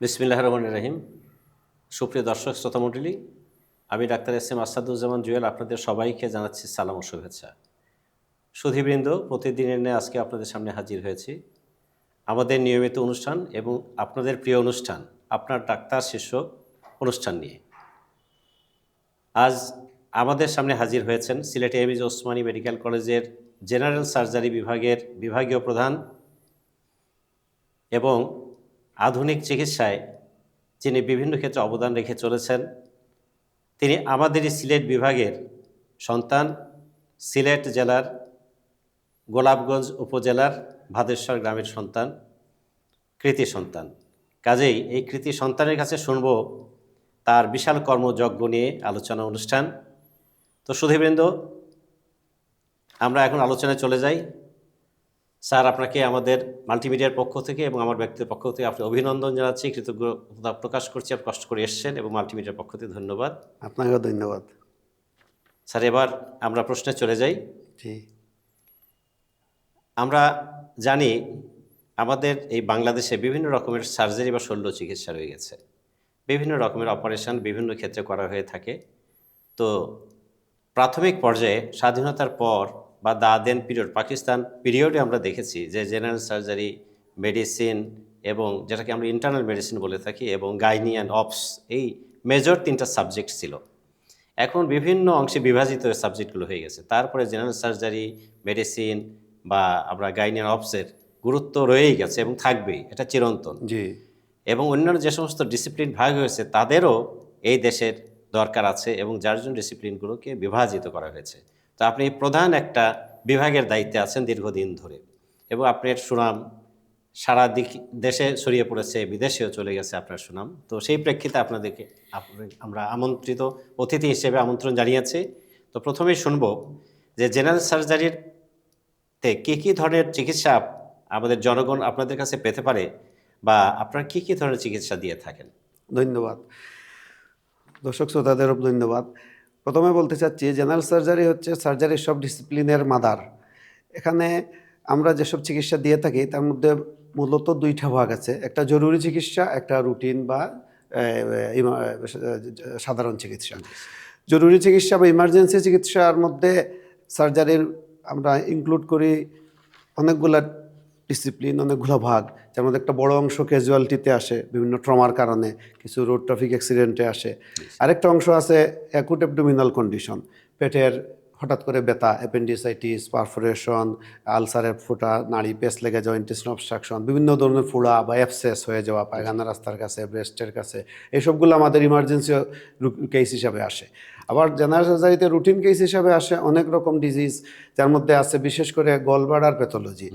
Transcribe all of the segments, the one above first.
বিসমিল্লাহ রহমান রহিম। সুপ্রিয় দর্শক, শ্রোতামণ্ডলী, আমি doctor S M Asaduzzaman Jewel আপনাদের সবাইকে জানাচ্ছি সালাম ও শুভেচ্ছা। সুধীবৃন্দ, প্রতিদিনের ন্যায় আজকে আপনাদের সামনে হাজির হয়েছি। আমাদের নিয়মিত অনুষ্ঠান এবং আপনাদের প্রিয় অনুষ্ঠান, আপনার ডাক্তার, শিষ্য অনুষ্ঠান নিয়ে। আজ আমাদের সামনে হাজির হয়েছেন সিলেট এমিজ ওসমানী মেডিকেল কলেজের জেনারেল সার্জারি বিভাগের বিভাগীয় প্রধান এবং আধুনিক চিকিৎসায় যিনি বিভিন্ন ক্ষেত্রে অবদান রেখে চলেছেন, তিনি আমাদেরই সিলেট বিভাগের সন্তান, সিলেট জেলার গোলাপগঞ্জ উপজেলার ভাদেশ্বর গ্রামের সন্তান, কৃতি সন্তান। কাজেই এই কৃতি সন্তানের কাছে শুনব তার বিশাল কর্মযজ্ঞ নিয়ে আলোচনা অনুষ্ঠান। তো সুধীবৃন্দ, আমরা এখন আলোচনায় চলে যাই। স্যার আপনাকে আমাদের মাল্টিমিডিয়ার পক্ষ থেকে এবং আমার ব্যক্তির পক্ষ থেকে আপনি অভিনন্দন জানাচ্ছি। কৃতজ্ঞতা প্রকাশ করছি আপনি কষ্ট করে এসছেন এবং মাল্টিমিডিয়ার পক্ষ থেকে ধন্যবাদ। আপনাকেও ধন্যবাদ। স্যার এবার আমরা প্রশ্নে চলে যাই। জি। আমরা জানি আমাদের এই বাংলাদেশে বিভিন্ন রকমের সার্জারি বা শল্য চিকিৎসা রয়ে গেছে। বিভিন্ন রকমের অপারেশন বিভিন্ন ক্ষেত্রে করা হয়ে থাকে। তো প্রাথমিক পর্যায়ে স্বাধীনতার পর বা দা দেন পিরিয়ড পাকিস্তান পিরিয়ডে আমরা দেখেছি যে জেনারেল সার্জারি মেডিসিন এবং যেটাকে আমরা ইন্টারনাল মেডিসিন বলে থাকি এবং গাইনি অ্যান্ড অপস এই মেজর তিনটা সাবজেক্ট ছিল। এখন বিভিন্ন অংশে বিভাজিত সাবজেক্টগুলো হয়ে গেছে। তারপরে জেনারেল সার্জারি মেডিসিন বা আমরা গাইনি অপসের গুরুত্ব রয়েই গেছে এবং থাকবেই এটা চিরন্তন। জি। এবং অন্যান্য যে সমস্ত ডিসিপ্লিন ভাগ হয়েছে তাদেরও এই দেশের দরকার আছে এবং যার জন্য ডিসিপ্লিনগুলোকে বিভাজিত করা হয়েছে। তো আপনি প্রধান একটা বিভাগের দায়িত্বে আছেন দীর্ঘদিন ধরে এবং আপনার সুনাম সারা দিক দেশে ছড়িয়ে পড়েছে, বিদেশেও চলে গেছে আপনার সুনাম। তো সেই প্রেক্ষিতে আপনাদেরকে আপ- আমরা আমন্ত্রিত অতিথি হিসেবে আমন্ত্রণ জানিয়েছি। তো প্রথমেই শুনব যে জেনারেল সার্জারির তে কী কী ধরনের চিকিৎসা আমাদের জনগণ আপনাদের কাছে পেতে পারে বা আপনারা কী কী ধরনের চিকিৎসা দিয়ে থাকেন? ধন্যবাদ। দর্শক শ্রোতাদেরও ধন্যবাদ। প্রথমে বলতে চাচ্ছি জেনারেল সার্জারি হচ্ছে সার্জারির সব ডিসিপ্লিনের মাদার এখানে আমরা যেসব চিকিৎসা দিয়ে থাকি, তার মধ্যে মূলত দুইটা ভাগ আছে। একটা জরুরি চিকিৎসা, একটা রুটিন বা সাধারণ চিকিৎসা। জরুরি চিকিৎসা বা ইমার্জেন্সি চিকিৎসার মধ্যে সার্জারির আমরা ইনক্লুড করি অনেকগুলা ডিসিপ্লিন অনেকগুলো ভাগ। যার মধ্যে একটা বড় অংশ ক্যাজুয়ালিটিতে আসে বিভিন্ন ট্রমার কারণে কিছু রোড ট্রাফিক অ্যাক্সিডেন্টে আসে। আরেকটা অংশ আছে অ্যাকুট অ্যাবডোমিনাল কন্ডিশন পেটের হঠাৎ করে ব্যথা অ্যাপেন্ডিসাইটিস পারফোরেশন আলসারের ফোঁটা নাড়ি পেস লেগে যাওয়া ইন্টেস্টিন অবস্ট্রাকশন বিভিন্ন ধরনের ফোড়া বা অ্যাপসেস হয়ে যাওয়া পায়খানা রাস্তার কাছে ব্রেস্টের কাছে এইসবগুলো আমাদের ইমার্জেন্সি কেস হিসাবে আসে। আবার জেনারেল সার্জারিতে রুটিন কেস হিসাবে আসে অনেক রকম ডিজিজ যার মধ্যে আছে বিশেষ করে গলবাড়ার প্যাথোলজি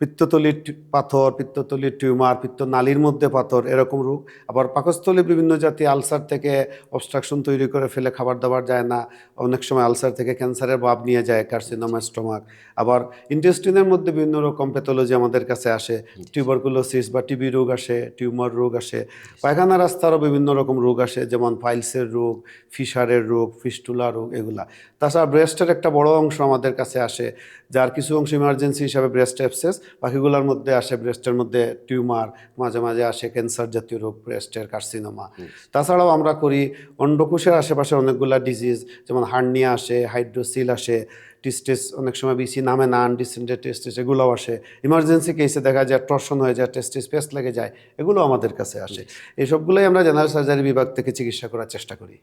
পিত্ততলির পাথর পিত্ততলির টিউমার পিত্ত নালীর মধ্যে পাথর এরকম রোগ। আবার পাকস্থলী বিভিন্ন জাতি আলসার থেকে অবস্ট্রাকশন তৈরি করে ফেলে খাবার দাবার যায় না। অনেক সময় আলসার থেকে ক্যান্সারের ভাব নিয়ে যায় কার্সিনোমা স্টোমাক আবার ইন্টেস্টিনের মধ্যে বিভিন্ন রকম প্যাথোলজি আমাদের কাছে আসে। টিউবারকুলোসিস বা টিবি রোগ আসে টিউমার রোগ আসে। পায়খানা রাস্তারও বিভিন্ন রকম রোগ আসে যেমন ফাইলসের রোগ ফিশারের রোগ ফিস্টুলা রোগ এগুলা। তাছাড়া ব্রেস্টের একটা বড় অংশ আমাদের কাছে আসে যার কিছু অংশ ইমার্জেন্সি হিসাবে ব্রেস্ট অ্যাপসেস বাকিগুলোর মধ্যে আসে ব্রেস্টের মধ্যে টিউমার মাঝে মাঝে আসে ক্যান্সার জাতীয় রোগ ব্রেস্টের কার্সিনোমা তাছাড়াও আমরা করি অন্ডকোষের আশেপাশে অনেকগুলা ডিজিজ যেমন হার্নিয়া আসে হাইড্রোসিল আসে টিস্টেস অনেক সময় বিসি নামে না আনডিসেন্ডেড টেস্টিস এগুলোও আসে। ইমার্জেন্সি কেসে দেখা যায় টর্শন হয়ে যায় টেস্টিস পেস্ট লেগে যায় এগুলো আমাদের কাছে আসে। এই সবগুলোই আমরা জেনারেল সার্জারি বিভাগ থেকে চিকিৎসা করার চেষ্টা করি।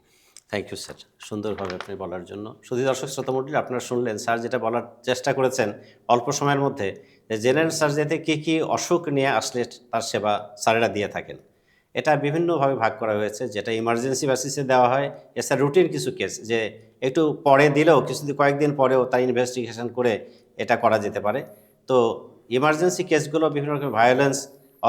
থ্যাংক ইউ স্যার সুন্দরভাবে আপনি বলার জন্য। শুধু দর্শক, শ্রোতামণ্ডলী, আপনারা শুনলেন স্যার যেটা বলার চেষ্টা করেছেন অল্প সময়ের মধ্যে, যে জেনারেল সার্জারিতে কী কী অসুখ নিয়ে আসলে তার সেবা স্যারেরা দিয়ে থাকেন। এটা বিভিন্নভাবে ভাগ করা হয়েছে, যেটা ইমার্জেন্সি বেসিসে দেওয়া হয়। এছাড়া রুটিন কিছু কেস যে একটু পরে দিলেও কিছুদিন কয়েকদিন পরেও তার ইনভেস্টিগেশন করে এটা করা যেতে পারে। তো ইমার্জেন্সি কেসগুলো বিভিন্ন রকম ভায়োলেন্স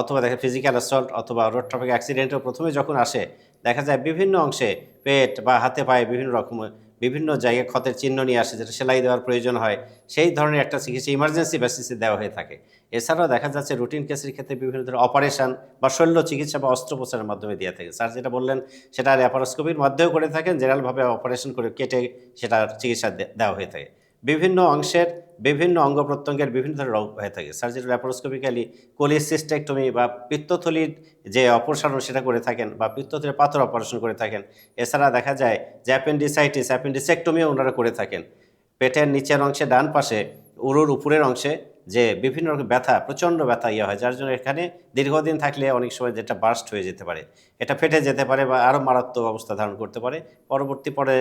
অথবা দেখা ফিজিক্যাল অ্যাসল্ট অথবা রোড ট্রাফিক অ্যাক্সিডেন্টও প্রথমে যখন আসে দেখা যায় বিভিন্ন অংশে পেট বা হাতে পায়ে বিভিন্ন রকম, বিভিন্ন জায়গায় ক্ষতের চিহ্ন নিয়ে আসে যেটা সেলাই দেওয়ার প্রয়োজন হয়। সেই ধরনের একটা চিকিৎসা ইমার্জেন্সি বেসিসে দেওয়া হয়ে থাকে। এছাড়াও দেখা যাচ্ছে রুটিন কেসের ক্ষেত্রে বিভিন্ন ধরনের অপারেশন বা শল্য চিকিৎসা বা অস্ত্রোপচারের মাধ্যমে দিয়ে থাকে। স্যার যেটা বললেন, সেটা ল্যাপারোস্কোপির মাধ্যমেও করে থাকেন জেনারেলভাবে অপারেশন করে কেটে সেটার চিকিৎসা দেওয়া হয়ে থাকে। বিভিন্ন অংশের বিভিন্ন অঙ্গ প্রত্যঙ্গের বিভিন্ন ধরনের রোগ হয়ে থাকে। সার্জারি ল্যাপারোস্কোপিক্যালি কোলিসিস্টেক্টোমি বা পিত্তথলির যে অপসারণ সেটা করে থাকেন বা পিত্তথলির পাথর অপারেশন করে থাকেন। এছাড়া দেখা যায় যে অ্যাপেন্ডিসাইটিস, অ্যাপেন্ডিসেকটমিও ওনারা করে থাকেন। পেটের নিচের অংশে ডান পাশে, উরুর উপরের অংশে যে বিভিন্ন রকম ব্যথা, প্রচণ্ড ব্যথা ইয়ে হয়, যার জন্য এখানে দীর্ঘদিন থাকলে অনেক সময় যেটা বার্স্ট হয়ে যেতে পারে। এটা ফেটে যেতে পারে বা আরও মারাত্মক অবস্থা ধারণ করতে পারে। পরবর্তী পরে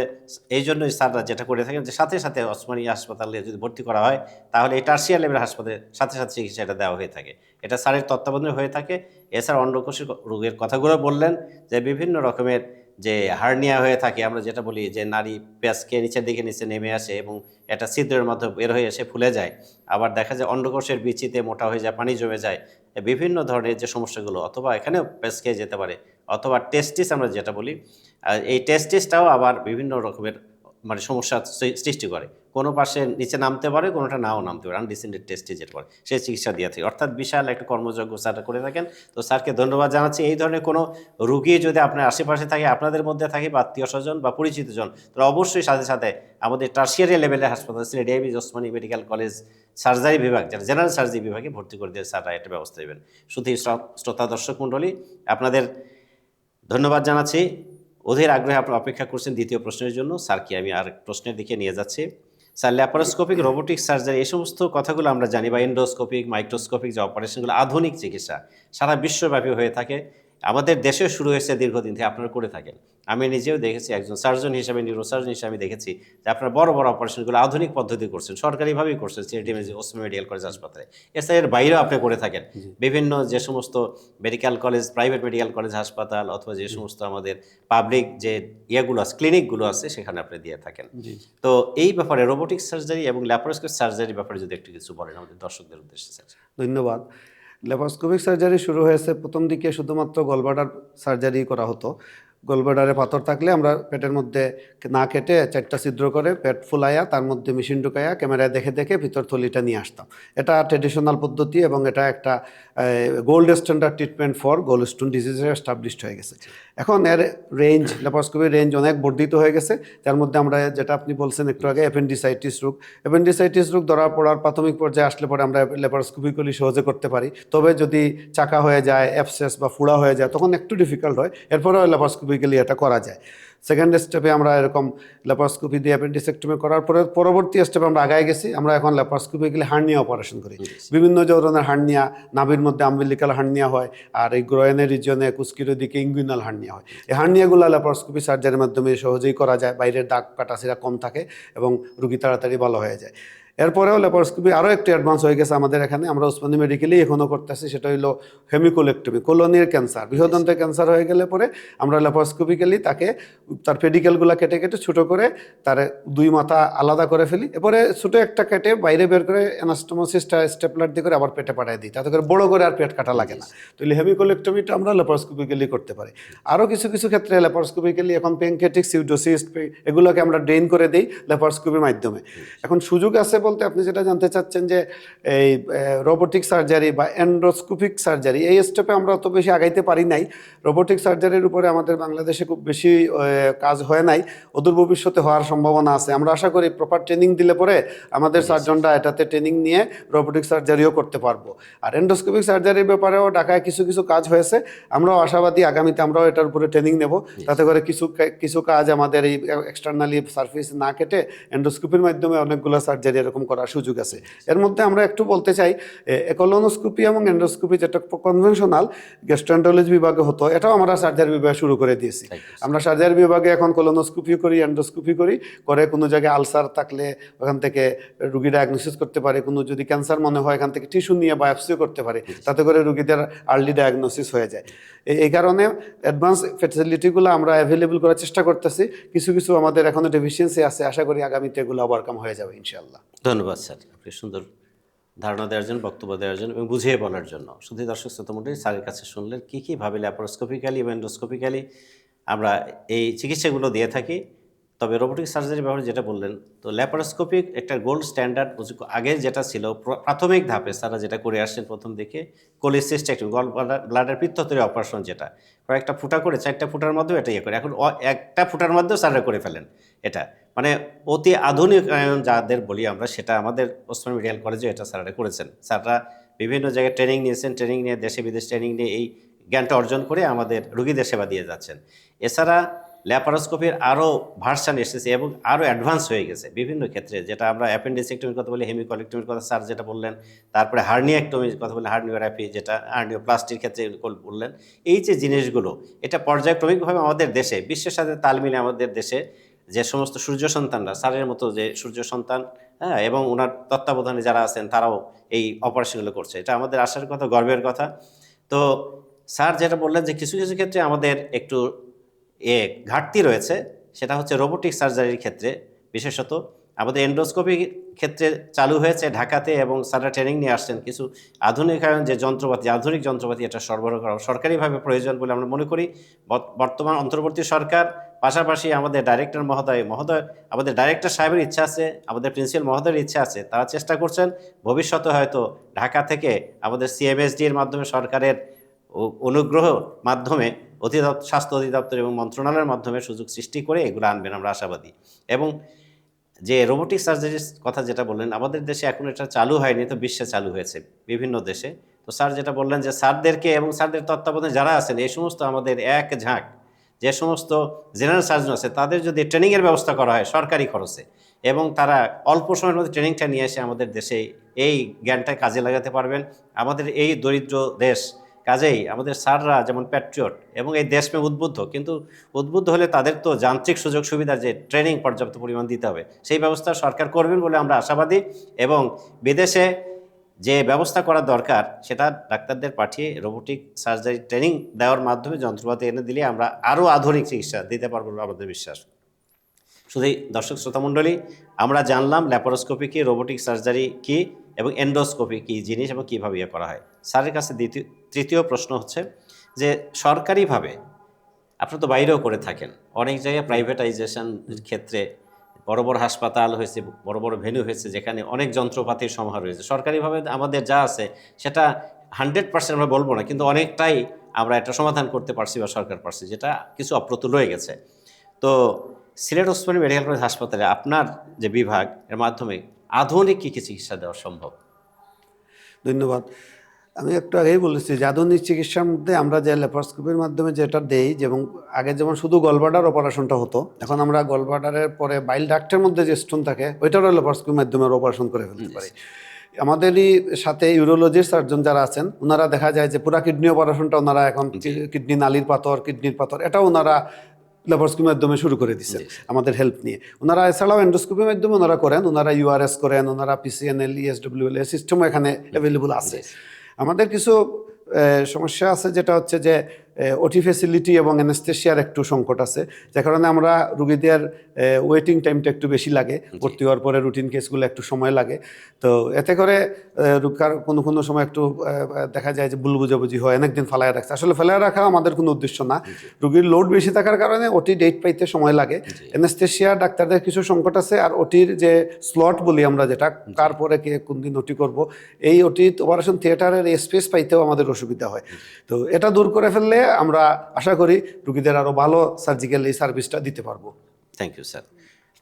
এই জন্যই স্যাররা যেটা করে থাকেন যে সাথে সাথে ওসমানী হাসপাতালে যদি ভর্তি করা হয়, তাহলে এই টার্সিয়া লেভেল হাসপাতালে সাথে সাথে চিকিৎসা এটা দেওয়া হয়ে থাকে। এটা স্যারের তত্ত্বাবধানে হয়ে থাকে। এছাড়া অন্ডকোষের রোগের কথাগুলো বললেন যে বিভিন্ন রকমের যে হার্নিয়া হয়ে থাকে, আমরা যেটা বলি যে নারী পেঁয়াজকে নিচের দিকে, নিচে নেমে আসে এবং এটা ছিদ্রের মাধ্যমে বের হয়ে এসে ফুলে যায়। আবার দেখা যায় অন্ডকোষের বিচিতে মোটা হয়ে যায়, পানি জমে যায়। বিভিন্ন ধরনের যে সমস্যাগুলো, অথবা এখানেও পেঁয়াজকে যেতে পারে, অথবা টেস্টিস আমরা যেটা বলি এই টেস্টিসটাও আবার বিভিন্ন রকমের মানে সমস্যা সৃষ্টি করে। কোনো পাশে নিচে নামতে পারে, কোনোটা নাও নামতে পারে আনডিসেন্ডেড টেস্টে যেটা করে সেই চিকিৎসা দিয়ে থাকে। অর্থাৎ বিশাল একটা কর্মযজ্ঞ স্যার করে থাকেন। তো স্যারকে ধন্যবাদ জানাচ্ছি। এই ধরনের কোনো রুগী যদি আপনার আশেপাশে থাকে, আপনাদের মধ্যে থাকে বা আত্মীয় স্বজন বা পরিচিতজন তাহলে অবশ্যই সাথে সাথে আমাদের টার্সিয়ারি লেভেলের হাসপাতাল Sylhet এবিজ Osmani medical college surgery বিভাগ যেটা জেনারেল সার্জারি বিভাগে ভর্তি করে দিয়ে স্যাররা একটা ব্যবস্থা দেবেন শুধু শ্র- শ্রোতা দর্শক মণ্ডলী, আপনাদের ধন্যবাদ জানাচ্ছি। অধীর আগ্রহে আপনারা অপেক্ষা করছেন দ্বিতীয় প্রশ্নের জন্য। স্যারকে আমি আর প্রশ্নের দিকে নিয়ে যাচ্ছি। স্যার ল্যাপারোস্কোপিক রোবোটিক সার্জারি এই সমস্ত কথাগুলো আমরা জানি বা এন্ডোস্কোপিক মাইক্রোস্কোপিক যে অপারেশনগুলো আধুনিক চিকিৎসা, সারা বিশ্বব্যাপী হয়ে থাকে। আমাদের দেশেও শুরু হয়েছে দীর্ঘদিন থেকে আপনারা করে থাকেন। আমি নিজেও দেখেছি একজন সার্জন হিসাবে নিউরোসার্জন হিসাবে আমি দেখেছি যে আপনারা বড় বড় অপারেশনগুলো আধুনিক পদ্ধতি করছেন সরকারিভাবেই করছেন সিএডিএমএস ওসমান মেডিকেল কলেজ হাসপাতালে। এছাড়া এর বাইরেও আপনি করে থাকেন। বিভিন্ন যে সমস্ত medical college private medical college হাসপাতাল অথবা যে সমস্ত আমাদের পাবলিক যে ইয়েগুলো আছে ক্লিনিকগুলো আছে সেখানে আপনি দিয়ে থাকেন। তো এই ব্যাপারে রোবোটিক সার্জারি এবং ল্যাপারোস্কোপ সার্জারির ব্যাপারে যদি একটু কিছু বলেন আমাদের দর্শকদের উদ্দেশ্যে স্যার। ধন্যবাদ। ল্যাপারোস্কোপিক সার্জারি শুরু হয়েছে প্রথম দিকে শুধুমাত্র গলবাডার সার্জারি করা হতো। গলবাডারে পাথর থাকলে আমরা পেটের মধ্যে না কেটে চারটা ছিদ্র করে পেট ফুলাইয়া তার মধ্যে মেশিন ঢুকাইয়া ক্যামেরায় দেখে দেখে ভিতর থলিটা নিয়ে আসতাম। এটা ট্রেডিশনাল পদ্ধতি এবং এটা একটা gold standard treatment for gold stone ডিজিজে established হয়ে গেছে। এখন এর রেঞ্জ ল্যাপারোস্কোপির রেঞ্জ অনেক বর্ধিত হয়ে গেছে। যার মধ্যে আমরা যেটা আপনি বলছেন একটু আগে অ্যাপেন্ডিসাইটিস রোগ। অ্যাপেন্ডিসাইটিস রোগ ধরা পড়ার প্রাথমিক পর্যায়ে আসলে পরে আমরা ল্যাপারোস্কোপিক্যালি সহজে করতে পারি। তবে যদি চাকা হয়ে যায় অ্যাপসেস বা ফুড়া হয়ে যায়, তখন একটু ডিফিকাল্ট হয়। এরপরেও ল্যাপারোস্কোপিক্যালি এটা করা যায়। সেকেন্ড স্টেপে আমরা এরকম ল্যাপারোস্কোপি দিয়ে অ্যাপেন্ডিসেক্টমি করার পরে পরবর্তী স্টেপে আমরা আগায় গেছি আমরা এখন ল্যাপারোস্কোপিক্যালি হার্নিয়া অপারেশন করি। বিভিন্ন ধরনের হার্নিয়া নাভির মধ্যে আম্বিলিকাল হার্নিয়া হয় আর এই গ্রয়নের রিজনে কুস্কির দিকে ইঙ্গুইনাল হার্নিয়া হয়। এই হার্নিয়াগুলো ল্যাপারোস্কোপি সার্জারির মাধ্যমে সহজেই করা যায় বাইরের দাগ কাটাছিরা কম থাকে এবং রুগী তাড়াতাড়ি ভালো হয়ে যায়। এরপরেও ল্যাপারোস্কোপি আরও একটু অ্যাডভান্স হয়ে গেছে আমাদের এখানে। আমরা ওসমানী মেডিকেলেই এখনও করতেছি সেটা হলো হেমিকোলেক্টমি কোলোনির ক্যান্সার বৃহদন্তের ক্যান্সার হয়ে গেলে পরে আমরা ল্যাপারোস্কোপিক্যালি তাকে তার পেডিকেলগুলো কেটে কেটে ছোটো করে তার দুই মাথা আলাদা করে ফেলি। এরপরে ছোটো একটা কেটে বাইরে বের করে অ্যানাস্টোমোসিসটা স্টেপলার দিয়ে করে আবার পেটে পাঠিয়ে দিই। তাতে করে বড় করে আর পেট কাটা লাগে না। তো হেমিকোলেক্টমিটা আমরা ল্যাপারোস্কোপিক্যালি করতে পারি। আরও কিছু কিছু ক্ষেত্রে ল্যাপারোস্কোপিক্যালি এখন পেনকেটিক সিউডোসিস্ট এগুলোকে আমরা ড্রেন করে দিই ল্যাপারোস্কোপির মাধ্যমে। এখন সুযোগ আছে বলতে আপনি যেটা জানতে চাচ্ছেন যে এই রোবোটিক সার্জারি বা এন্ডোস্কোপিক সার্জারি এই স্টেপে আমরা অত বেশি আগাইতে পারি নাই। রোবোটিক সার্জারির উপরে আমাদের বাংলাদেশে খুব বেশি কাজ হয় নাই। অদূর ভবিষ্যতে হওয়ার সম্ভাবনা আছে। আমরা আশা করি প্রপার ট্রেনিং দিলে পরে আমাদের সার্জনরা এটাতে ট্রেনিং নিয়ে রোবোটিক সার্জারিও করতে পারব। আর এন্ডোস্কোপিক সার্জারির ব্যাপারেও ঢাকায় কিছু কিছু কাজ হয়েছে। আমরাও আশাবাদী আগামীতে আমরাও এটার উপরে ট্রেনিং নেব। তাতে করে কিছু কিছু কাজ আমাদের এই এক্সটার্নালি সার্ভিস না কেটে এন্ডোস্কোপির মাধ্যমে অনেকগুলো সার্জারি এরকম করার সুযোগ আছে। এর মধ্যে আমরা একটু বলতে চাই একোলোনোস্কোপি এবং এন্ডোস্কোপি যেটা কনভেনশনাল গ্যাস্ট্রেন্টোলজি বিভাগে হতো এটাও আমরা সার্জারি বিভাগে শুরু করে দিয়েছি। আমরা সার্জারি বিভাগে এখন কোলোনোস্কোপি করি এন্ডোস্কোপি করি করে কোনো জায়গায় আলসার থাকলে ওখান থেকে রুগী ডায়াগনোসিস করতে পারে কোনো যদি ক্যান্সার মনে হয় এখান থেকে টিস্যু নিয়ে বায়োপসিও করতে পারে তাতে করে রুগীদের আর্লি ডায়াগনোসিস হয়ে যায়। এই- কারণে অ্যাডভান্স ফ্যাসিলিটিগুলো আমরা অ্যাভেলেবল করার চেষ্টা করতেছি। কিছু কিছু আমাদের এখনও ডেফিসিয়েন্সি আছে আশা করি আগামীতে এগুলো ওভারকাম হয়ে যাবে ইনশাল্লাহ ধন্যবাদ স্যার, আপনি সুন্দর ধারণা দেওয়ার জন্য, বক্তব্য দেওয়ার জন্য এবং বুঝিয়ে বলার জন্য। শুধু দর্শক শ্রোতামণ্ডলী স্যারের কাছে শুনলেন কী কীভাবে ল্যাপারোস্কোপিক্যালি এবং এন্ডোস্কোপিক্যালি আমরা এই চিকিৎসাগুলো দিয়ে থাকি। তবে রোবোটিক সার্জারি ব্যাপারে যেটা বললেন, তো ল্যাপারোস্কোপিক একটা গোল্ড স্ট্যান্ডার্ড আগে যেটা ছিল প্রাথমিক ধাপে তারা যেটা করে আসছেন প্রথম দিকে কোলিসিস্টেক্টমি গল ব্লাডার অপারেশন যেটা। কয়েকটা ফুটা করে, চারটা ফুটার মধ্যেও এটা ইয়ে করে। এখন একটা ফুটার মধ্যেও স্যাররা করে ফেলেন এটা। মানে অতি আধুনিকায়ন যাদের বলি আমরা, সেটা আমাদের ওসমান মেডিকেল কলেজে এটা স্যাররা করেছেন। স্যাররা বিভিন্ন জায়গায় ট্রেনিং নিয়েছেন ট্রেনিং নিয়ে দেশে বিদেশ ট্রেনিং নিয়ে এই জ্ঞানটা অর্জন করে আমাদের রুগীদের সেবা দিয়ে যাচ্ছেন। এছাড়া ল্যাপারোস্কোপির আরও ভার্সান এসেছে এবং আরও অ্যাডভান্স হয়ে গেছে বিভিন্ন ক্ষেত্রে, যেটা আমরা অ্যাপেন্ডিসেক্টমির কথা বলি, হেমিকলেক্টমির কথা স্যার যেটা বললেন, তারপরে হার্নিয়াক্টমির কথা বললেন হার্নিওগ্রাফি যেটা, হার্নিওপ্লাস্টির ক্ষেত্রে বললেন, এই যে জিনিসগুলো, এটা পর্যায়ক্রমিকভাবে আমাদের দেশে, বিশ্বের সাথে তাল মিলে আমাদের দেশে যে সমস্ত সূর্য সন্তানরা, স্যারের মতো যে সূর্য সন্তান হ্যাঁ এবং ওনার তত্ত্বাবধানে যারা আছেন, তারাও এই অপারেশনগুলো করছে। এটা আমাদের আশার কথা, গর্বের কথা। তো স্যার যেটা বললেন যে কিছু কিছু ক্ষেত্রে আমাদের একটু এ ঘাটতি রয়েছে, সেটা হচ্ছে রোবোটিক সার্জারির ক্ষেত্রে। বিশেষত আমাদের এন্ডোস্কোপি ক্ষেত্রে চালু হয়েছে ঢাকাতে এবং স্যাররা ট্রেনিং নিয়ে আসছেন কিছু আধুনিকায়ন যে যন্ত্রপাতি, আধুনিক যন্ত্রপাতি এটা সরবরাহ করা সরকারিভাবে প্রয়োজন বলে আমরা মনে করি। বর্ত- বর্তমান অন্তর্বর্তী সরকার, পাশাপাশি আমাদের ডাইরেক্টর মহোদয় মহোদয়, আমাদের ডাইরেক্টর সাহেবের ইচ্ছা আছে, আমাদের প্রিন্সিপাল মহোদয়ের ইচ্ছা আছে, তারা চেষ্টা করছেন। ভবিষ্যতে হয়তো ঢাকা থেকে আমাদের সিএমএসডির মাধ্যমে সরকারের অনুগ্রহ মাধ্যমে অধিদপ্তর স্বাস্থ্য অধিদপ্তর এবং মন্ত্রণালয়ের মাধ্যমে সুযোগ সৃষ্টি করে এগুলো আনবেন আমরা আশাবাদী। এবং যে রোবোটিক সার্জারির কথা যেটা বললেন, আমাদের দেশে এখন এটা চালু হয়নি, তো বিশ্বে চালু হয়েছে বিভিন্ন দেশে। তো স্যার যেটা বললেন যে স্যারদেরকে এবং স্যারদের তত্ত্বাবধানে যারা আছেন, এই সমস্ত আমাদের এক ঝাঁক, যে সমস্ত জেনারেল সার্জন আছে, তাদের যদি ট্রেনিংয়ের ব্যবস্থা করা হয় সরকারি খরচে, এবং তারা অল্প সময়ের মধ্যে ট্রেনিংটা নিয়ে এসে আমাদের দেশে এই জ্ঞানটা কাজে লাগাতে পারবেন। আমাদের এই দরিদ্র দেশ কাজেই আমাদের স্যাররা যেমন প্যাট্রিয়ট এবং এই দেশপ্রেম উদ্বুদ্ধ, কিন্তু উদ্বুদ্ধ হলে তাদের তো যান্ত্রিক সুযোগ সুবিধা যে ট্রেনিং পর্যাপ্ত পরিমাণ দিতে হবে, সেই ব্যবস্থা সরকার করবেন বলে আমরা আশাবাদী এবং বিদেশে যে ব্যবস্থা করা দরকার সেটা ডাক্তারদের পাঠিয়ে রোবোটিক সার্জারি ট্রেনিং দেওয়ার মাধ্যমে যন্ত্রপাতি এনে দিলে আমরা আরও আধুনিক চিকিৎসা দিতে পারব বলে আমাদের বিশ্বাস। শুধু দর্শক শ্রোতামণ্ডলী আমরা জানলাম ল্যাপারোস্কোপি কি রোবোটিক সার্জারি কি এবং এন্ডোস্কোপি কী জিনিস এবং কীভাবে ইয়ে করা হয়? স্যারের কাছে দ্বিতীয় তৃতীয় প্রশ্ন হচ্ছে যে সরকারিভাবে আপনি তো বাইরেও করে থাকেন। অনেক জায়গায় প্রাইভেটাইজেশন ক্ষেত্রে বড় বড় হাসপাতাল হয়েছে বড় বড় ভেন্যু হয়েছে যেখানে অনেক যন্ত্রপাতির সমাহার রয়েছে। সরকারিভাবে আমাদের যা আছে সেটা হান্ড্রেড পার্সেন্ট আমরা বলব না কিন্তু অনেকটাই আমরা এটা সমাধান করতে পারছি বা সরকার পারছি যেটা কিছু অপ্রতুল রয়ে গেছে। তো সিলেট ওসমানী মেডিকেল কলেজ হাসপাতালে আপনার যে বিভাগ এর মাধ্যমে আধুনিক কী কী চিকিৎসা দেওয়া সম্ভব? ধন্যবাদ। আমি একটু আগেই বলেছি যে আধুনিক চিকিৎসার মধ্যে আমরা যে ল্যাপারস্কোপির মাধ্যমে যেটা দেই যেমন আগে যেমন শুধু গলবাডার অপারেশনটা হতো এখন আমরা গলবাডারের পরে বাইল ডাক্টের মধ্যে যে স্টোন থাকে ওইটারও ল্যাপারস্কোপির মাধ্যমে অপারেশন করে ফেলতে পারি। আমাদেরই সাথে ইউরোলজির সার্জন যারা আছেন ওনারা দেখা যায় যে পুরা কিডনি অপারেশনটা ওনারা এখন কিডনি নালির পাথর কিডনির পাথর এটাও ওনারা ল্যাপারস্কোপির মাধ্যমে শুরু করে দিচ্ছেন আমাদের হেল্প নিয়ে। ওনারা এছাড়াও এন্ডোস্কোপির মাধ্যমে ওনারা করেন ওনারা ইউআরএস করেন ওনারা পিসিএনএল ইএসডব্লিউএল এ সিস্টেমও এখানে অ্যাভেলেবল আছে। আমাদের কিছু সমস্যা আছে যেটা হচ্ছে যে ওটি ফেসিলিটি এবং অ্যানেস্থেশিয়ার একটু সংকট আছে। যে কারণে আমরা রুগীদের ওয়েটিং টাইমটা একটু বেশি লাগে। ভর্তি হওয়ার পরে রুটিন কেসগুলো একটু সময় লাগে। তো এতে করে রোগীর কোনো কোনো সময় একটু দেখা যায় যে ভুল বুঝাবুঝি হয় অনেকদিন ফেলায় রাখছে। আসলে ফেলায় রাখা আমাদের কোনো উদ্দেশ্য না। রুগীর লোড বেশি থাকার কারণে ওটি ডেট পাইতে সময় লাগে। অ্যানেস্থেশিয়া ডাক্তারদের কিছু সংকট আছে আর ওটির যে স্লট বলি আমরা যেটা কার পরে কে কোন দিন ওটি করব এই ওটি অপারেশন থিয়েটারের স্পেস পাইতেও আমাদের অসুবিধা হয়। তো এটা দূর করে ফেললে আমরা আশা করি রুগীদের আরও ভালো সার্জিক্যাল এই সার্ভিসটা দিতে পারব। থ্যাংক ইউ স্যার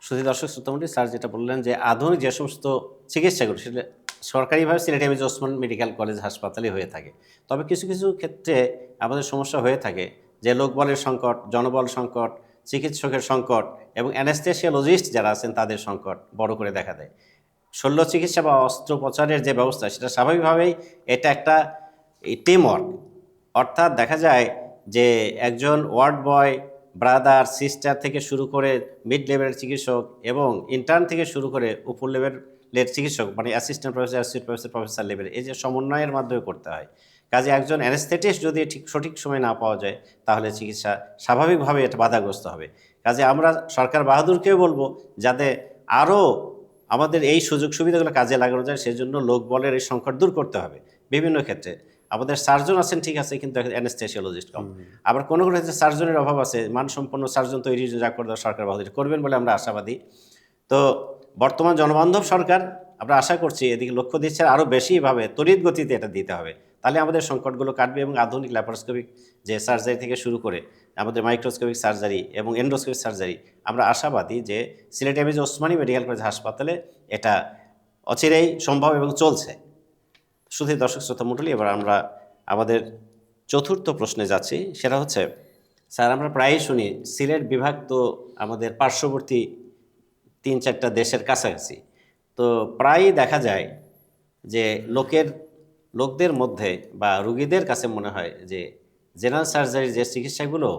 শুধু দর্শক, শ্রোতামণ্ডলী স্যার যেটা বললেন যে আধুনিক যে সমস্ত চিকিৎসাগুলো সেটা সরকারিভাবে Sylhet MAG Osman medical college হাসপাতালে হয়ে থাকে। তবে কিছু কিছু ক্ষেত্রে আমাদের সমস্যা হয়ে থাকে যে লোকবলের সংকট, জনবল সংকট, চিকিৎসকের সংকট এবং অ্যানেস্থেশিয়ালজিস্ট যারা আছেন তাদের সংকট বড় করে দেখা দেয়। শল্য চিকিৎসা বা অস্ত্রোপচারের যে ব্যবস্থা, সেটা স্বাভাবিকভাবেই এটা একটা টিম ওয়ার্ক অর্থাৎ দেখা যায় যে একজন ওয়ার্ড বয়, ব্রাদার, সিস্টার থেকে শুরু করে মিড লেভেলের চিকিৎসক এবং ইন্টার্ন থেকে শুরু করে উপর লেভেলের চিকিৎসক মানে assistant professor assistant professor professor level এই যে সমন্বয়ের মাধ্যমে করতে হয়। কাজে একজন অ্যানেস্থেটিস্ট যদি ঠিক, সঠিক সময় না পাওয়া যায়, তাহলে চিকিৎসা স্বাভাবিকভাবে এটা বাধাগ্রস্ত হবে। কাজে আমরা সরকার বাহাদুরকেও বলব, যাতে আরও আমাদের এই সুযোগ সুবিধাগুলো কাজে লাগানো যায়, সেজন্য লোকবলের এই সংকট দূর করতে হবে। বিভিন্ন ক্ষেত্রে আমাদের সার্জন আছেন ঠিক আছে কিন্তু অ্যানেস্থেসিওলজিস্ট কম। আবার কোনো কোনো ক্ষেত্রে সার্জনের অভাব আছে মানসম্পন্ন সার্জন তৈরি যা করে দেওয়া সরকার বাহাদুর। করবেন বলে আমরা আশাবাদী। তো বর্তমান জনবান্ধব সরকার আমরা আশা করছি এদিকে লক্ষ্য দিচ্ছে আরও বেশিভাবে তড়িৎ গতিতে এটা দিতে হবে। তাহলে আমাদের সংকটগুলো কাটবে এবং আধুনিক ল্যাপারোস্কোপিক যে সার্জারি থেকে শুরু করে আমাদের মাইক্রোস্কোপিক সার্জারি এবং এন্ডোস্কোপিক সার্জারি আমরা আশাবাদী যে Sylhet MAG Osmani medical college হাসপাতালে এটা অচিরেই সম্ভব এবং চলছে। শুধু দর্শক শ্রোতা মণ্ডলী এবার আমরা আমাদের চতুর্থ প্রশ্নে যাচ্ছি। সেটা হচ্ছে স্যার আমরা প্রায়ই শুনি সিলেট বিভাগ তো আমাদের পার্শ্ববর্তী তিন চারটা দেশের কাছাকাছি। তো প্রায়ই দেখা যায় যে লোকের লোকদের মধ্যে বা রুগীদের কাছে মনে হয় যে জেনারেল সার্জারির যে চিকিৎসাগুলো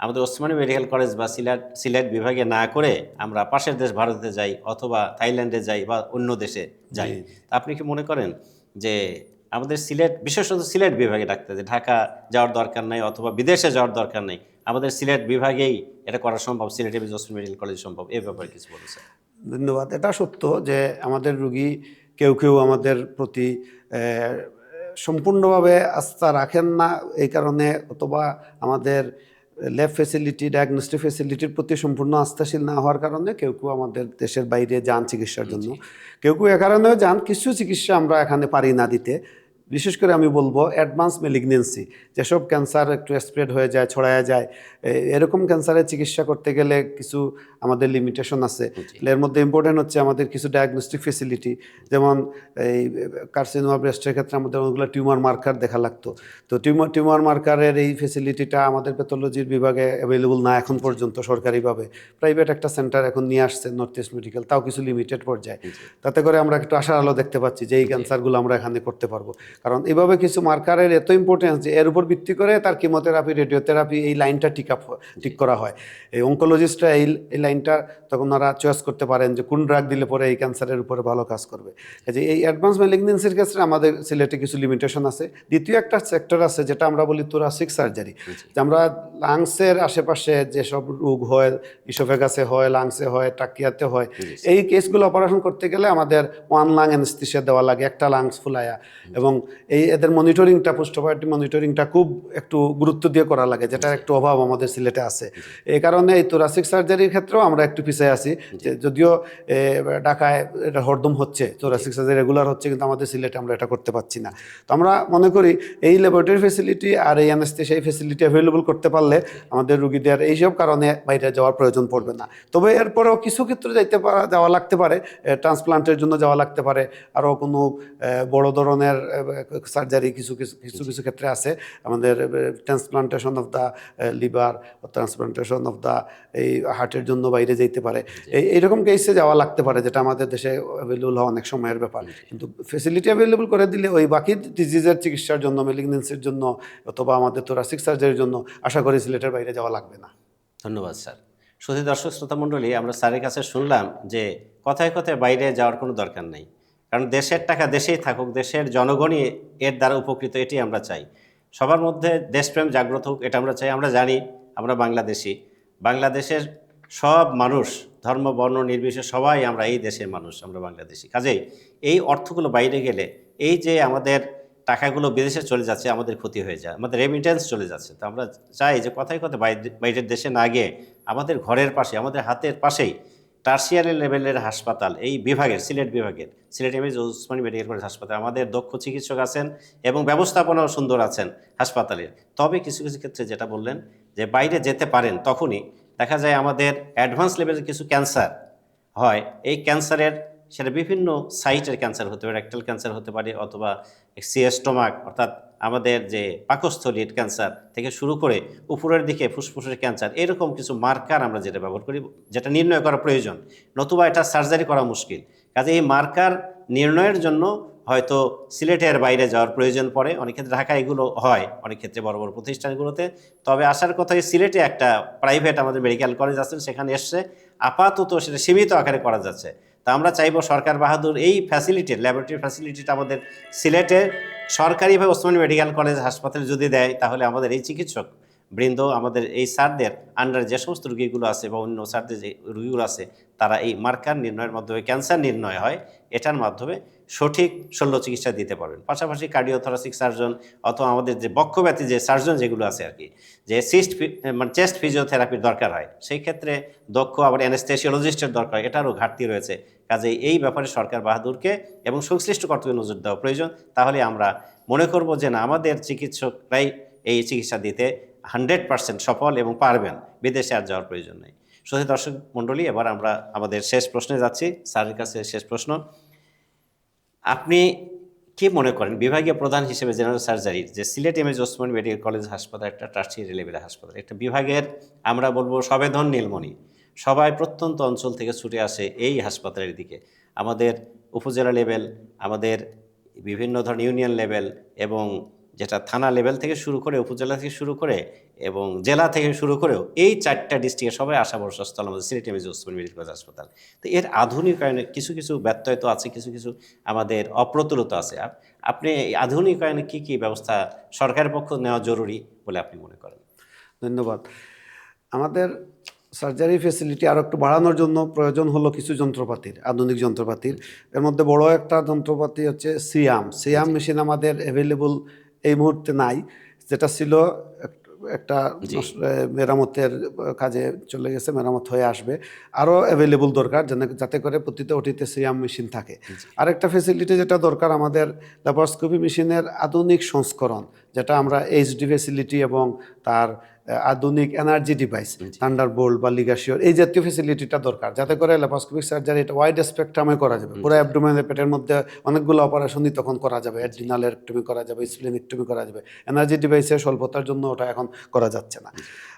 আমাদের ওসমানী মেডিকেল কলেজ বা সিলেট সিলেট বিভাগে না করে আমরা পাশের দেশ ভারতে যাই অথবা থাইল্যান্ডে যাই বা অন্য দেশে যাই। তা আপনি কি মনে করেন যে আমাদের সিলেট, বিশেষত সিলেট বিভাগে ডাক্তার যে ঢাকা যাওয়ার দরকার নাই অথবা বিদেশে যাওয়ার দরকার নেই। আমাদের সিলেট বিভাগেই এটা করা সম্ভব, সিলেটে এমএজ ওসমানী মেডিকেল কলেজ সম্ভব, এ ব্যাপারে কিছু বলেছে ধন্যবাদ, এটা সত্য যে আমাদের রুগী কেউ কেউ আমাদের প্রতি সম্পূর্ণভাবে আস্থা রাখেন না, এই কারণে অথবা আমাদের ল্যাব ফেসিলিটি ডায়াগনস্টিক ফেসিলিটির প্রতি সম্পূর্ণ আস্থাশীল না হওয়ার কারণে কেউ কেউ আমাদের দেশের বাইরে যান চিকিৎসার জন্য। কেউ কেউ এ কারণেও যান কিছু চিকিৎসা আমরা এখানে পারি না দিতে। বিশেষ করে আমি বলব অ্যাডভান্স মেলিগনেন্সি। যেসব ক্যান্সার একটু স্প্রেড হয়ে যায় ছড়ায় যায় এরকম ক্যান্সারের চিকিৎসা করতে গেলে কিছু আমাদের লিমিটেশন আছে। এর মধ্যে ইম্পর্টেন্ট হচ্ছে আমাদের কিছু ডায়াগনস্টিক ফেসিলিটি যেমন এই কার্সিনোমা ব্রেস্টের ক্ষেত্রে আমাদের অনেকগুলো টিউমার মার্কার দেখা লাগতো। তো টিউমার টিউমার মার্কারের এই ফেসিলিটিটা আমাদের প্যাথোলজির বিভাগে অ্যাভেলেবল না এখন পর্যন্ত সরকারিভাবে। প্রাইভেট একটা সেন্টার এখন নিয়ে আসছে নর্থ ইস্ট মেডিকেল তাও কিছু লিমিটেড পর্যায়ে। তাতে করে আমরা একটু আশার আলো দেখতে পাচ্ছি যে এই ক্যান্সারগুলো আমরা এখানে করতে পারব। কারণ এভাবে কিছু মার্কারের এত ইম্পর্টেন্স যে এর উপর ভিত্তি করে তার কিমোথেরাপি রেডিওথেরাপি এই লাইনটা ঠিক আপ ঠিক করা হয়। এই অঙ্কোলজিস্টরা এই এই লাইনটা তখন ওরা চয়েস করতে পারেন যে কোন ড্রাগ দিলে পরে এই ক্যান্সারের উপরে ভালো কাজ করবে। যে এই অ্যাডভান্স ম্যালিগনেন্সির ক্ষেত্রে আমাদের সিলেটে কিছু লিমিটেশন আছে। দ্বিতীয় একটা সেক্টর আছে যেটা আমরা বলি তোরাসিক সার্জারি যে আমরা লাংসের আশেপাশে যেসব রোগ হয় ইসোফেগাসে হয় লাংসে হয় টাকিয়াতে হয় এই কেসগুলো অপারেশন করতে গেলে আমাদের ওয়ান লাং অ্যানেস্থেসিয়া দেওয়া লাগে একটা লাংস ফুলায়া এবং এই এদের মনিটরিংটা পোস্টোপারেটিভ মনিটরিংটা খুব একটু গুরুত্ব দিয়ে করা লাগে যেটা একটু অভাব আমাদের সিলেটে আছে। এই কারণে এই তোরাসিক সার্জারির ক্ষেত্রেও আমরা একটু পিছিয়ে আছি। যে যদিও ঢাকায় এটা হরদম হচ্ছে তোরাসিক সার্জারি রেগুলার হচ্ছে কিন্তু আমাদের সিলেটে আমরা এটা করতে পারছি না। তো আমরা মনে করি এই ল্যাবরেটরি ফেসিলিটি আর এই অ্যানেস্থেসিয়া ফেসিলিটি অ্যাভেলেবল করতে পারলে আমাদের রুগীদের এইসব কারণে বাইরে যাওয়ার প্রয়োজন পড়বে না। তবে এরপরেও কিছু ক্ষেত্রে যাইতে পারা যাওয়া লাগতে পারে ট্রান্সপ্লান্টের জন্য যাওয়া লাগতে পারে। আরও কোনো বড় ধরনের সার্জারি কিছু কিছু কিছু কিছু ক্ষেত্রে আছে। আমাদের transplantation of the liver transplantation of the এই হার্টের জন্য বাইরে যেতে পারে। এই এইরকম কেসে যাওয়া লাগতে পারে যেটা আমাদের দেশে অ্যাভেলেবল হওয়া অনেক সময়ের ব্যাপার। কিন্তু ফেসিলিটি অ্যাভেলেবল করে দিলে ওই বাকি ডিজিজের চিকিৎসার জন্য মেলিগনেন্সির জন্য অথবা আমাদের তোরাসিক সার্জারির জন্য আশা করি সিলেটের বাইরে যাওয়া লাগবে না। ধন্যবাদ স্যার। শুধু দর্শক শ্রোতা মণ্ডলী আমরা স্যারের কাছে শুনলাম যে কথায় কথায় বাইরে যাওয়ার কোনো দরকার নেই। কারণ দেশের টাকা দেশেই থাকুক, দেশের জনগণই এর দ্বারা উপকৃত, এটি আমরা চাই। সবার মধ্যে দেশপ্রেম জাগ্রত হোক, এটা আমরা চাই। আমরা জানি, আমরা বাংলাদেশি। বাংলাদেশের সব মানুষ, ধর্ম, বর্ণ, নির্বিশেষে সবাই আমরা এই দেশের মানুষ, আমরা বাংলাদেশি। কাজেই এই অর্থগুলো বাইরে গেলে, এই যে আমাদের টাকাগুলো বিদেশে চলে যাচ্ছে, আমাদের ক্ষতি হয়ে যায়, আমাদের রেমিটেন্স চলে যাচ্ছে। তো আমরা চাই যে কথায় কথা বাইরের দেশে না গিয়ে আমাদের ঘরের পাশে, আমাদের হাতের পাশেই টার্সিয়ারি লেভেলের হাসপাতাল, এই বিভাগের, সিলেট বিভাগের, Sylhet MAG Osmani medical college হাসপাতাল, আমাদের দক্ষ চিকিৎসক আছেন এবং ব্যবস্থাপনাও সুন্দর আছেন হাসপাতালের। তবে কিছু কিছু ক্ষেত্রে যেটা বললেন যে বাইরে যেতে পারেন তখনই, দেখা যায় আমাদের অ্যাডভান্স লেভেলের কিছু ক্যান্সার হয়, এই ক্যান্সারের সেটা বিভিন্ন সাইটের ক্যান্সার হতে পারে রেক্টাল ক্যান্সার হতে পারে অথবা সিএস্টোমাক অর্থাৎ আমাদের যে পাকস্থলীর ক্যান্সার থেকে শুরু করে উপরের দিকে ফুসফুসের ক্যান্সার এরকম কিছু মার্কার আমরা যেটা ব্যবহার করি, যেটা নির্ণয় করা প্রয়োজন। নতুবা এটা সার্জারি করা মুশকিল। কাজে এই মার্কার নির্ণয়ের জন্য হয়তো সিলেটের বাইরে যাওয়ার প্রয়োজন পড়ে। অনেক ক্ষেত্রে ঢাকা এগুলো হয়, অনেক ক্ষেত্রে বড় বড় প্রতিষ্ঠানগুলোতে। তবে আসার কথা এই সিলেটে একটা প্রাইভেট আমাদের মেডিকেল কলেজ আছে, সেখানে এসছে। আপাতত সেটা সীমিত আকারে করা যাচ্ছে। তা আমরা চাইব সরকার বাহাদুর এই ফ্যাসিলিটি ল্যাবরেটরি ফ্যাসিলিটিটা আমাদের সিলেটে সরকারিভাবে ওসমানী মেডিকেল কলেজ হাসপাতালে যদি দেয়, তাহলে আমাদের এই চিকিৎসক বৃন্দ, আমাদের এই স্যারদের আন্ডার যে সমস্ত রুগীগুলো আছে বা অন্য স্যারদের যে রুগীগুলো আছে, তারা এই মার্কার নির্ণয়ের মাধ্যমে ক্যান্সার নির্ণয় হয়। এটার মাধ্যমে সঠিক শল্য চিকিৎসা দিতে পারবেন। পাশাপাশি কার্ডিওথোরাসিক সার্জন অথবা আমাদের যে বক্ষব্যাধি যে সার্জন যেগুলো আছে আর কি, যে সিস্ট মানে চেস্ট ফিজিওথেরাপির দরকার হয়, সেই ক্ষেত্রে দক্ষ আবার অ্যানেস্থেসিওলজিস্টের দরকার এটারও ঘাটতি রয়েছে। কাজে এই ব্যাপারে সরকার বাহাদুরকে এবং সংশ্লিষ্ট কর্তৃপক্ষ নজর দেওয়া প্রয়োজন। তাহলে আমরা মনে করব যে না, আমাদের চিকিৎসকরাই এই চিকিৎসা দিতে হান্ড্রেড পার্সেন্ট সফল এবং পারবেন, বিদেশে আর যাওয়ার প্রয়োজন নেই। শুধু দর্শক মণ্ডলী, এবার আমরা আমাদের শেষ প্রশ্নে যাচ্ছি। স্যারের কাছে শেষ প্রশ্ন। আপনি কি মনে করেন? বিভাগীয় প্রধান হিসেবে জেনারেল সার্জারির যে Sylhet M A G Osman medical college হাসপাতাল, একটা টার্সিয়ারি লেভেলের হাসপাতাল, একটা বিভাগের আমরা বলব সবেধন নীলমণি, সবাই প্রত্যন্ত অঞ্চল থেকে ছুটে আসে এই হাসপাতালের দিকে। আমাদের উপজেলা লেভেল, আমাদের বিভিন্ন ধরনের ইউনিয়ন লেভেল এবং যেটা থানা লেভেল থেকে শুরু করে, উপজেলা থেকে শুরু করে এবং জেলা থেকে শুরু করেও এই চারটা ডিস্ট্রিক্টে সবাই আশা বর্ষস্থল আমাদের Sylhet M A G Osman medical college হাসপাতাল। তো এর আধুনিকায়নে কিছু কিছু ব্যত্যয় তো আছে কিছু কিছু আমাদের অপ্রতুলতা আছে। আপ- আপনি এই আধুনিকায়নে কী কী ব্যবস্থা সরকারের পক্ষ নেওয়া জরুরি বলে আপনি মনে করেন? ধন্যবাদ। আমাদের সার্জারি ফেসিলিটি আরও একটু বাড়ানোর জন্য প্রয়োজন হলো কিছু যন্ত্রপাতির আধুনিক যন্ত্রপাতির। এর মধ্যে বড় একটা যন্ত্রপাতি হচ্ছে সিয়াম। সিয়াম মেশিন আমাদের অ্যাভেলেবল এই মুহূর্তে নাই। যেটা ছিল একটা মেরামতের কাজে চলে গেছে মেরামত হয়ে আসবে। আরও অ্যাভেলেবল দরকার যেন- যাতে করে প্রতিটা ওটিতে সিয়াম মেশিন থাকে। আরেকটা ফেসিলিটি যেটা দরকার আমাদের ল্যাপারোস্কোপি মেশিনের আধুনিক সংস্করণ যেটা আমরা এইচডি ফেসিলিটি এবং তার আধুনিক এনার্জি ডিভাইস থান্ডার বোল্ট বা লিগাশিওর এই জাতীয় ফেসিলিটিটা দরকার। যাতে করে ল্যাপারোস্কোপিক সার্জারি এটা ওয়াইড স্পেকট্রামে করা যাবে। পুরো অ্যাবডোমেনের পেটের মধ্যে অনেকগুলো অপারেশনই তখন করা যাবে। অ্যাড্রিনালেক্টমি করা যাবে স্প্লিনেক্টমি করা যাবে। এনার্জি ডিভাইসের স্বল্পতার জন্য ওটা এখন করা যাচ্ছে না।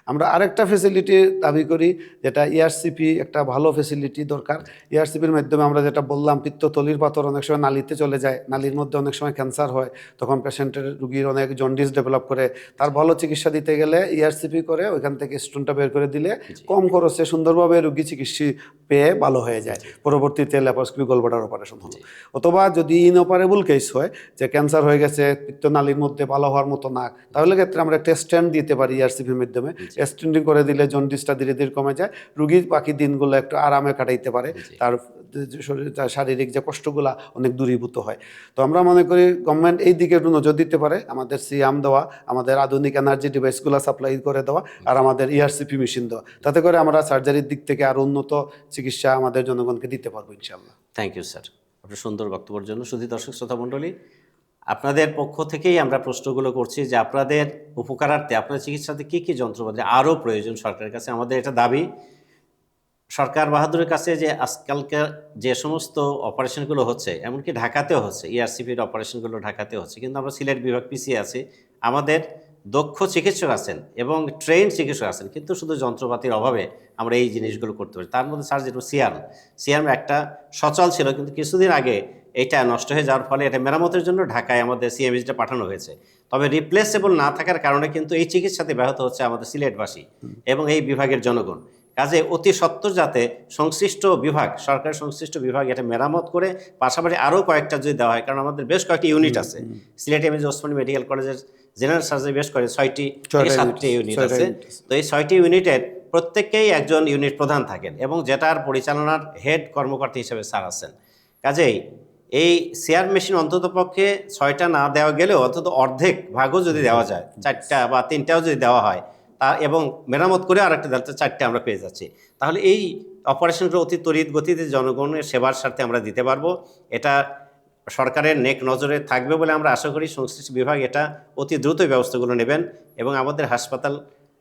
আমরা আরেকটা ফেসিলিটি দাবি করি যেটা ইআরসিপি একটা ভালো ফেসিলিটি দরকার। ইআরসিপির মাধ্যমে আমরা যেটা বললাম পিত্তথলির পাথর অনেক সময় নালিতে চলে যায় নালির মধ্যে অনেক সময় ক্যান্সার হয়। তখন পেশেন্টের রুগীর অনেক জন্ডিস ডেভেলপ করে তার ভালো চিকিৎসা দিতে গেলে ইআরসিপি করে ওইখান থেকে স্টোনটা বের করে দিলে কম খরচে সুন্দরভাবে রুগী চিকিৎসা পেয়ে ভালো হয়ে যায়। পরবর্তীতে ল্যাপারোস্কোপি গলবাটার অপারেশন হলো। অথবা যদি ইনঅপারেবল কেস হয় যে ক্যান্সার হয়ে গেছে পিত্তনালীর মধ্যে ভালো হওয়ার মতো না তাহলে ক্ষেত্রে আমরা একটা স্ট্যান্ড দিতে পারি ইআরসিপির মাধ্যমে। স্ট্যান্ডিং করে দিলে জন্ডিসটা ধীরে ধীরে কমে যায়। রুগীর বাকি দিনগুলো একটু আরামে কাটাইতে পারে। তার শরীর তার শারীরিক যে কষ্টগুলা অনেক দূরীভূত হয়। তো আমরা মনে করি গভর্নমেন্ট এই দিকে একটু নজর দিতে পারে। আমাদের সিয়াম দেওয়া আমাদের আধুনিক এনার্জি ডিভাইসগুলো সাপ্লাই করে দেওয়া আর আমাদের ইআরসিপি মেশিন দেওয়া। তাতে করে আমরা সার্জারির দিক থেকে আরও উন্নত চিকিৎসা আমাদের জনগণকে দিতে পারব ইনশাল্লাহ থ্যাংক ইউ স্যার আপনার সুন্দর বক্তব্যের জন্য শুধু দর্শক শ্রোতা মণ্ডলী, আপনাদের পক্ষ থেকেই আমরা প্রশ্নগুলো করছি যে আপনাদের উপকারার্থে আপনার চিকিৎসাতে কী কী যন্ত্রপাতি আরও প্রয়োজন সরকারের কাছে? আমাদের এটা দাবি। সরকার বাহাদুরের কাছে যে আজকালকার যে সমস্ত অপারেশনগুলো হচ্ছে, এমনকি ঢাকাতেও হচ্ছে E ইআরসিপির অপারেশনগুলো ঢাকাতেও হচ্ছে, কিন্তু আমরা সিলেট বিভাগ পিছিয়ে আছি। আমাদের দক্ষ চিকিৎসক আছেন এবং ট্রেন চিকিৎসক আছেন কিন্তু শুধু যন্ত্রপাতির অভাবে আমরা এই জিনিসগুলো করতে পারি। তার মধ্যে স্যার যেটা সিয়াম সিয়াম একটা সচল ছিল কিন্তু কিছুদিন আগে এটা নষ্ট হয়ে যাওয়ার ফলে এটা মেরামতের জন্য ঢাকায় আমাদের সিএমএইচটা পাঠানো হয়েছে। তবে রিপ্লেসেবল না থাকার কারণে কিন্তু এই চিকিৎসাতে ব্যাহত হচ্ছে আমাদের সিলেটবাসী এবং এই বিভাগের জনগণ। কাজে অতি সত্বর যাতে সংশ্লিষ্ট বিভাগ সরকার সংশ্লিষ্ট বিভাগ এটা মেরামত করে পাশাপাশি আরও কয়েকটা যদি দেওয়া হয় কারণ আমাদের বেশ কয়েকটি ইউনিট আছে। সিলেট এমএজ ওসমানী মেডিকেল কলেজের জেনারেল সার্জারি বেশ করে ছয়টি সাতটি ইউনিট আছে। তো এই ছয়টি ইউনিটের প্রত্যেককেই একজন ইউনিট প্রধান থাকেন এবং যেটার পরিচালনার হেড কর্মকর্তা হিসেবে স্যার আছেন। কাজেই এই শেয়ার মেশিন অন্তত পক্ষে ছয়টা না দেওয়া গেলেও অন্তত অর্ধেক ভাগও যদি দেওয়া যায় চারটা বা তিনটাও যদি দেওয়া হয় তা এবং মেরামত করে আরেকটা দেওয়া চারটে আমরা পেয়ে যাচ্ছি। তাহলে এই অপারেশনগুলো অতি তড়িৎ গতিতে জনগণের সেবার স্বার্থে আমরা দিতে পারব। এটা সরকারের নেক নজরে থাকবে বলে আমরা আশা করি সংশ্লিষ্ট বিভাগ এটা অতি দ্রুত ব্যবস্থাগুলো নেবেন এবং আমাদের হাসপাতাল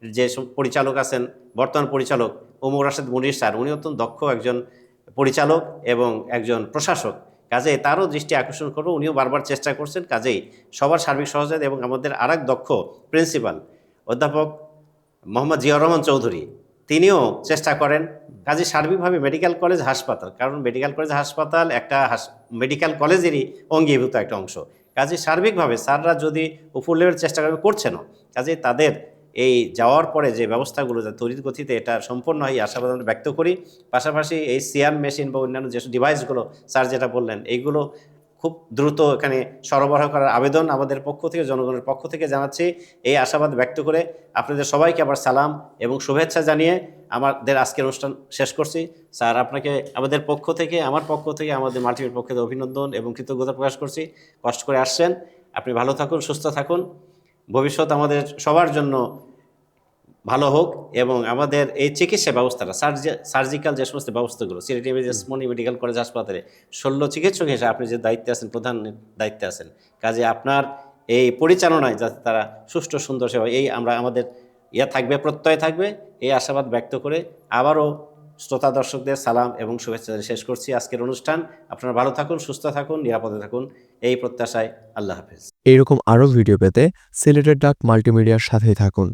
যে পরিচালক আছেন, বর্তমান পরিচালক ওমর রাশেদ মুনির স্যার, উনি অত্যন্ত দক্ষ একজন পরিচালক এবং একজন প্রশাসক। কাজেই তারও দৃষ্টি আকর্ষণ করব, উনিও বারবার চেষ্টা করছেন, কাজেই সবার সার্বিক সহযোগিতা এবং আমাদের আরেক দক্ষ প্রিন্সিপাল অধ্যাপক মোহাম্মদ জিয়াউর রহমান চৌধুরী, তিনিও চেষ্টা করেন কাজে সার্বিকভাবে মেডিকেল কলেজ হাসপাতাল। কারণ মেডিকেল কলেজ হাসপাতাল একটা মেডিকেল কলেজেরই অঙ্গীভূত একটা অংশ। কাজে সার্বিকভাবে স্যাররা যদি উপর লেভেল চেষ্টা করবে করছে না কাজে তাদের এই যাওয়ার পরে যে ব্যবস্থাগুলো যা তৈরি গতিতে এটা সম্পূর্ণ হয় আশা আশাবাদ ব্যক্ত করি। পাশাপাশি এই সিয়াম মেশিন বা অন্যান্য যেসব ডিভাইসগুলো স্যার যেটা বললেন, এইগুলো খুব দ্রুত এখানে সরবরাহ করার আবেদন আমাদের পক্ষ থেকে, জনগণের পক্ষ থেকে জানাচ্ছি। এই আশাবাদ ব্যক্ত করে আপনাদের সবাইকে আবার সালাম এবং শুভেচ্ছা জানিয়ে আমাদের আজকের অনুষ্ঠান শেষ করছি। স্যার, আপনাকে, আমাদের পক্ষ থেকে, আমার পক্ষ থেকে, আমাদের মাল্টিমির পক্ষ অভিনন্দন এবং কৃতজ্ঞতা প্রকাশ করছি। কষ্ট করে আসছেন। আপনি ভালো থাকুন, সুস্থ থাকুন। ভবিষ্যৎ আমাদের সবার জন্য ভালো হোক এবং আমাদের এই চিকিৎসা ব্যবস্থাটা সার্জিক্যাল যে সমস্ত ব্যবস্থাগুলো সিলেট মনি মেডিকেল কলেজ হাসপাতালে শল্য চিকিৎসক হিসেবে আপনি যে দায়িত্বে আছেন প্রধান দায়িত্বে আছেন কাজে আপনার এই পরিচালনায় যাতে তারা সুষ্ঠু সুন্দর সেবা এই আমরা আমাদের ইয়া থাকবে প্রত্যয় থাকবে এই আশাবাদ ব্যক্ত করে আবারও শ্রোতা দর্শকদের সালাম এবং শুভেচ্ছা শেষ করছি আজকের অনুষ্ঠান। আপনারা ভালো থাকুন সুস্থ থাকুন নিরাপদে থাকুন এই প্রত্যাশায় আল্লাহ হাফেজ। এইরকম আরও ভিডিও পেতে সিলেটের ডাক মাল্টিমিডিয়ার সাথেই থাকুন।